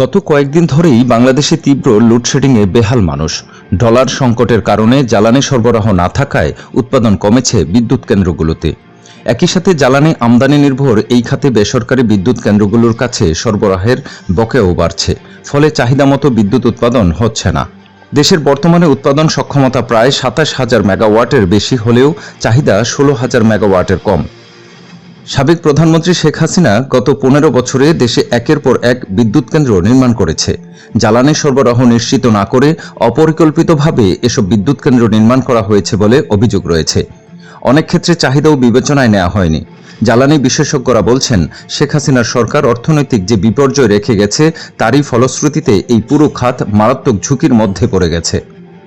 গত কয়েকদিন ধরেই বাংলাদেশে তীব্র লোডশেডিংয়ে বেহাল মানুষ। ডলার সংকটের কারণে জ্বালানি সরবরাহ না থাকায় উৎপাদন কমেছে বিদ্যুৎ কেন্দ্রগুলোতে। একই সাথে জ্বালানি আমদানি নির্ভর এই খাতে বেসরকারি বিদ্যুৎ কেন্দ্রগুলোর কাছে সরবরাহের বকেও বাড়ছে, ফলে চাহিদা মতো বিদ্যুৎ উৎপাদন হচ্ছে না। দেশের বর্তমানে উৎপাদন সক্ষমতা প্রায় সাতাশ হাজার মেগাওয়াটের বেশি হলেও চাহিদা ষোলো হাজার মেগাওয়াটের কম। সাবেক প্রধানমন্ত্রী শেখ হাসিনা গত পনেরো বছরে দেশে একের পর এক বিদ্যুৎ কেন্দ্র নির্মাণ করেছে। জ্বালানি সরবরাহ নিশ্চিত না করে অপরিকল্পিতভাবে এসব বিদ্যুৎ কেন্দ্র নির্মাণ করা হয়েছে বলে অভিযোগ রয়েছে। অনেক ক্ষেত্রে চাহিদাও বিবেচনায় নেওয়া হয়নি। জ্বালানি বিশেষজ্ঞরা বলছেন, শেখ হাসিনার সরকার অর্থনৈতিক যে বিপর্যয় রেখে গেছে, তারই ফলশ্রুতিতে এই পুরো খাত মারাত্মক ঝুঁকির মধ্যে পড়ে গেছে।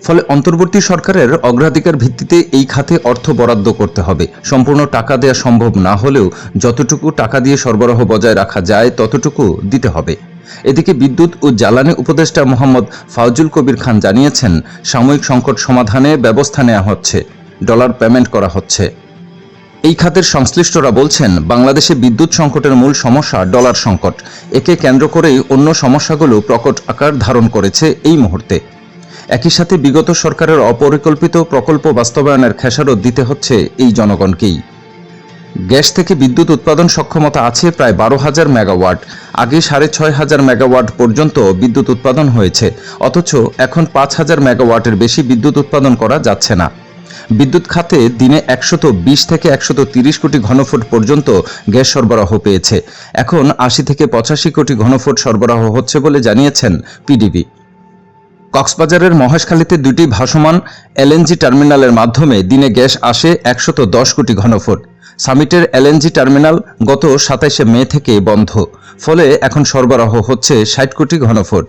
ফলে অন্তর্বর্তী সরকারের অগ্রাধিকার ভিত্তিতে এই খাতে অর্থ বরাদ্দ করতে হবে। সম্পূর্ণ টাকা দেওয়া সম্ভব না হলেও যতটুকু টাকা দিয়ে সরবরাহ বজায় রাখা যায়, ততটুকু দিতে হবে। এদিকে বিদ্যুৎ ও জ্বালানি উপদেষ্টা মোহাম্মদ ফাউজুল কবির খান জানিয়েছেন, সাময়িক সংকট সমাধানে ব্যবস্থা নেওয়া হচ্ছে, ডলার পেমেন্ট করা হচ্ছে। এই খাতের সংশ্লিষ্টরা বলছেন, বাংলাদেশে বিদ্যুৎ সংকটের মূল সমস্যা ডলার সংকট। একে কেন্দ্র করেই অন্য সমস্যাগুলো প্রকট আকার ধারণ করেছে এই মুহূর্তে। একই সাথে বিগত সরকারের অপরিকল্পিত প্রকল্প বাস্তবায়নের খেসারত দিতে হচ্ছে এই জনগণকেই। গ্যাস থেকে বিদ্যুৎ উৎপাদন সক্ষমতা আছে প্রায় বারো হাজার মেগাওয়াট। আগে সাড়ে ছয় হাজার মেগাওয়াট পর্যন্ত বিদ্যুৎ উৎপাদন হয়েছে। অথচ এখন পাঁচ হাজার মেগাওয়াটের বেশি বিদ্যুৎ উৎপাদন করা যাচ্ছে না। বিদ্যুৎ খাতে দিনে একশত বিশ থেকে একশত তিরিশ কোটি ঘনফুট পর্যন্ত গ্যাস সরবরাহ পেয়েছে। এখন আশি থেকে পঁচাশি কোটি ঘনফুট সরবরাহ হচ্ছে বলে জানিয়েছেন পিডিবি। কক্সবাজারের মহেশখালীতে দুটি ভাসমান এলএনজি টার্মিনালের মাধ্যমে দিনে গ্যাস আসে একশত দশ কোটি ঘনফুট। সামিটের এলএনজি টার্মিনাল গত সাতাইশে মে থেকে বন্ধ। ফলে এখন সরবরাহ হচ্ছে ষাট কোটি ঘনফুট।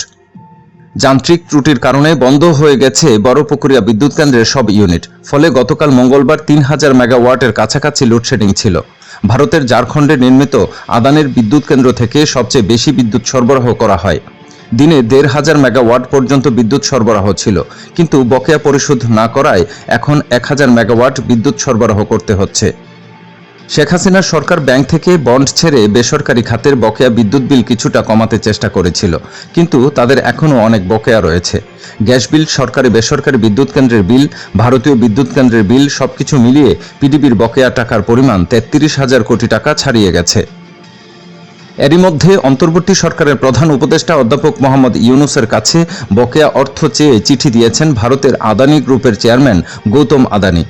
যান্ত্রিক ত্রুটির কারণে বন্ধ হয়ে গেছে বড়পুকুরিয়া বিদ্যুৎ কেন্দ্রের সব ইউনিট। ফলে গতকাল মঙ্গলবার তিন হাজার মেগাওয়াটের কাছাকাছি লোডশেডিং ছিল। ভারতের ঝাড়খণ্ডে নির্মিত আদানের বিদ্যুৎ কেন্দ্র থেকে সবচেয়ে বেশি বিদ্যুৎ সরবরাহ করা হয়। দিনে দেড় হাজার মেগাওয়াট পর্যন্ত বিদ্যুৎ সরবরাহ ছিল। কিন্তু বকেয়া পরিশোধ না করায় এখন এক হাজার মেগাওয়াট বিদ্যুৎ সরবরাহ করতে হচ্ছে। শেখ হাসিনার সরকার ব্যাংক থেকে বন্ড ছেড়ে বেসরকারি খাতের বকেয়া বিদ্যুৎ বিল কিছুটা কমাতে চেষ্টা করেছিল, কিন্তু তাদের এখনও অনেক বকেয়া রয়েছে। গ্যাস বিল, সরকারি বেসরকারি বিদ্যুৎ কেন্দ্রের বিল, ভারতীয় বিদ্যুৎ কেন্দ্রের বিল সবকিছু মিলিয়ে পিডিবির বকেয়া টাকার পরিমাণ তেত্রিশ হাজার কোটি টাকা ছাড়িয়ে গেছে। এরই মধ্যে অন্তর্বর্তী সরকারের প্রধান উপদেষ্টা অধ্যাপক মোহাম্মদ ইউনুসের কাছে বকেয়া অর্থ চেয়ে চিঠি দিয়েছেন ভারতের আদানি গ্রুপের চেয়ারম্যান গৌতম আদানি।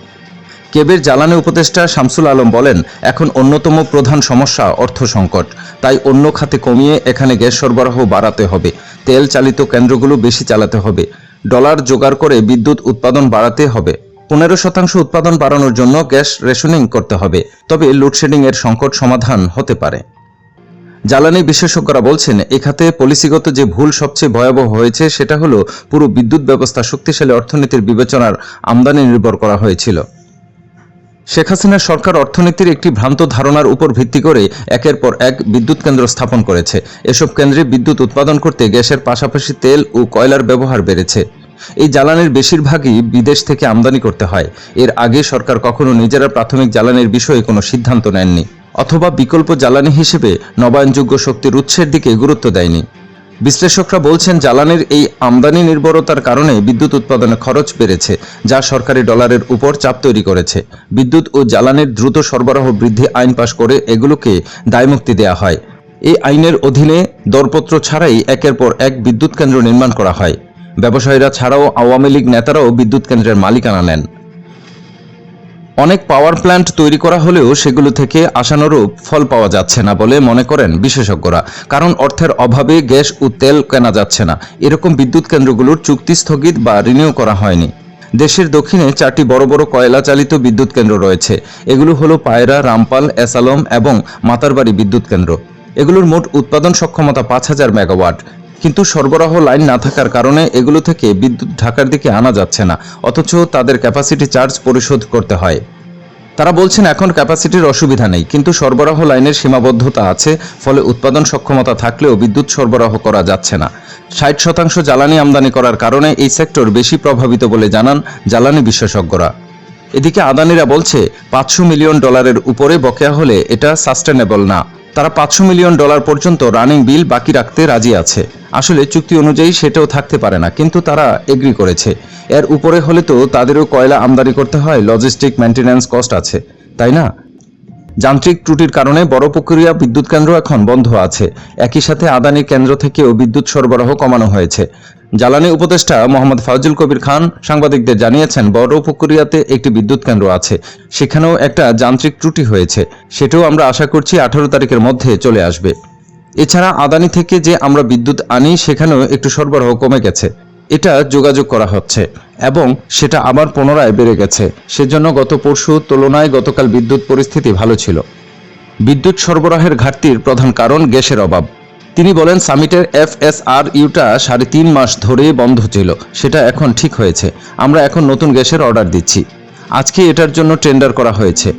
কেবের জ্বালানি উপদেষ্টা শামসুল আলম বলেন, এখন অন্যতম প্রধান সমস্যা অর্থ সংকট। তাই অন্য খাতে কমিয়ে এখানে গ্যাস সরবরাহ বাড়াতে হবে। তেল চালিত কেন্দ্রগুলো বেশি চালাতে হবে। ডলার জোগাড় করে বিদ্যুৎ উৎপাদন বাড়াতে হবে। পনেরো শতাংশ উৎপাদন বাড়ানোর জন্য গ্যাস রেশনিং করতে হবে। তবে লোডশেডিং এর সংকট সমাধান হতে পারে। জ্বালানি বিশেষজ্ঞরা বলছেন, এ খাতে পলিসিগত যে ভুল সবচেয়ে ভয়াবহ হয়েছে সেটা হলো পুরো বিদ্যুৎ ব্যবস্থা শক্তিশালী অর্থনীতির বিবেচনার আমদানি নির্ভর করা হয়েছিল। শেখ হাসিনার সরকার অর্থনীতির একটি ভ্রান্ত ধারণার উপর ভিত্তি করে একের পর এক বিদ্যুৎ কেন্দ্র স্থাপন করেছে। এসব কেন্দ্রে বিদ্যুৎ উৎপাদন করতে গ্যাসের পাশাপাশি তেল ও কয়লার ব্যবহার বেড়েছে। এই জ্বালানির বেশিরভাগই বিদেশ থেকে আমদানি করতে হয়। এর আগে সরকার কখনো নিজেরা প্রাথমিক জ্বালানির বিষয়ে কোনো সিদ্ধান্ত নেননি। অথবা বিকল্প জ্বালানি হিসেবে নবায়নযোগ্য শক্তির উৎসের দিকে গুরুত্ব দেয়নি। বিশ্লেষকরা বলছেন, জ্বালানির এই আমদানি নির্ভরতার কারণে বিদ্যুৎ উৎপাদনে খরচ বেড়েছে, যা সরকারি ডলারের উপর চাপ তৈরি করেছে। বিদ্যুৎ ও জ্বালানির দ্রুত সরবরাহ বৃদ্ধি আইন পাশ করে এগুলোকে দায়মুক্তি দেওয়া হয়। এই আইনের অধীনে দরপত্র ছাড়াই একের পর এক বিদ্যুৎ কেন্দ্র নির্মাণ করা হয়। ব্যবসায়ীরা ছাড়াও আওয়ামী লীগ নেতারাও বিদ্যুৎ কেন্দ্রের মালিকানা নেন। অনেক পাওয়ার প্ল্যান্ট তৈরি করা হলেও সেগুলো থেকে আশানুরূপ ফল পাওয়া যাচ্ছে না বলে মনে করেন বিশেষজ্ঞরা। কারণ অর্থের অভাবে গ্যাস ও তেল কেনা যাচ্ছে না। এরকম বিদ্যুৎ কেন্দ্রগুলোর চুক্তি স্থগিত বা রিনিউ করা হয়নি। দেশের দক্ষিণে চারটি বড় বড় কয়লা চালিত বিদ্যুৎ কেন্দ্র রয়েছে। এগুলো হলো পায়রা, রামপাল, এসালম এবং মাতারবাড়ি বিদ্যুৎ কেন্দ্র। এগুলোর মোট উৎপাদন সক্ষমতা পাঁচ হাজার মেগাওয়াট। কিন্তু সরবরাহ লাইন না থাকার কারণে এগুলো থেকে বিদ্যুৎ ঢাকার দিকে আনা যাচ্ছে না, অথচ তাদের ক্যাপাসিটি চার্জ পরিশোধ করতে হয়। তারা বলছেন এখন ক্যাপাসিটির অসুবিধা নেই, কিন্তু সরবরাহ লাইনের সীমাবদ্ধতা আছে, ফলে উৎপাদন সক্ষমতা থাকলেও বিদ্যুৎ সরবরাহ করা যাচ্ছে না। ষাট শতাংশ জ্বালানি আমদানি করার কারণে এই সেক্টর বেশি প্রভাবিত বলে জানান জ্বালানি বিশেষজ্ঞরা। এদিকে আদানিরা বলছে, পাঁচশো মিলিয়ন ডলারের উপরে বকেয়া হলে এটা সাস্টেনেবল না। তারা পাঁচশো মিলিয়ন ডলার পর্যন্ত রানিং বিল বাকি রাখতে রাজি আছে। আসলে চুক্তি অনুযায়ী সেটাও থাকতে পারে না, কিন্তু তারা এগ্রি করেছে। এর উপরে হলে তো তাদেরও কয়লা আমদানি করতে হয় লজিস্টিক মেনটেন্যান্স কস্ট আছে, তাই না? যান্ত্রিক ত্রুটির কারণে বড় পুকুরিয়া বিদ্যুৎ কেন্দ্র এখন বন্ধ আছে। একই সাথে আদানি কেন্দ্র থেকেও বিদ্যুৎ সরবরাহ কমানো হয়েছে। জ্বালানি উপদেষ্টা মোহাম্মদ ফাজুল কবির খান সাংবাদিকদের জানিয়েছেন, বড় পুকুরিয়াতে একটি বিদ্যুৎ কেন্দ্র আছে। সেখানেও একটা যান্ত্রিক ত্রুটি হয়েছে। সেটাও আমরা আশা করছি আঠারো তারিখের মধ্যে চলে আসবে। এছাড়া আদানি থেকে যে আমরা বিদ্যুৎ আনি, সেখানেও একটু সরবরাহ কমে গেছে। এটা যোগাযোগ করা হচ্ছে এবং সেটা আবার পুনরায় বেড়ে গেছে। সেজন্য গত পরশু তুলনায় গতকাল বিদ্যুৎ পরিস্থিতি ভালো ছিল। বিদ্যুৎ সরবরাহের ঘাটতির প্রধান কারণ গ্যাসের অভাব। তিনি বলেন, সামিটের এফএসআর ইউটা সাড়ে তিন মাস ধরে বন্ধ ছিল। সেটা এখন ঠিক হয়েছে। আমরা এখন নতুন গ্যাসের অর্ডার দিচ্ছি। আজকে এটার জন্য টেন্ডার করা হয়েছে।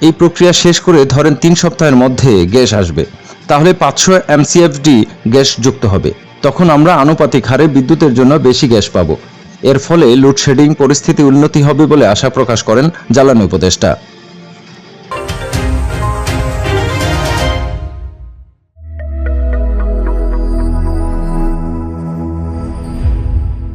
এই প্রক্রিয়া শেষ করে ধরেন তিন সপ্তাহের মধ্যে গ্যাস আসবে। তাহলে পাঁচশো এমসিএফডি গ্যাস যুক্ত হবে। তখন আমরা আনুপাতিক হারে বিদ্যুতের জন্য বেশি গ্যাস পাব। এর ফলে লোডশেডিং পরিস্থিতি উন্নতি হবে বলে আশা প্রকাশ করেন জ্বালানি উপদেষ্টা।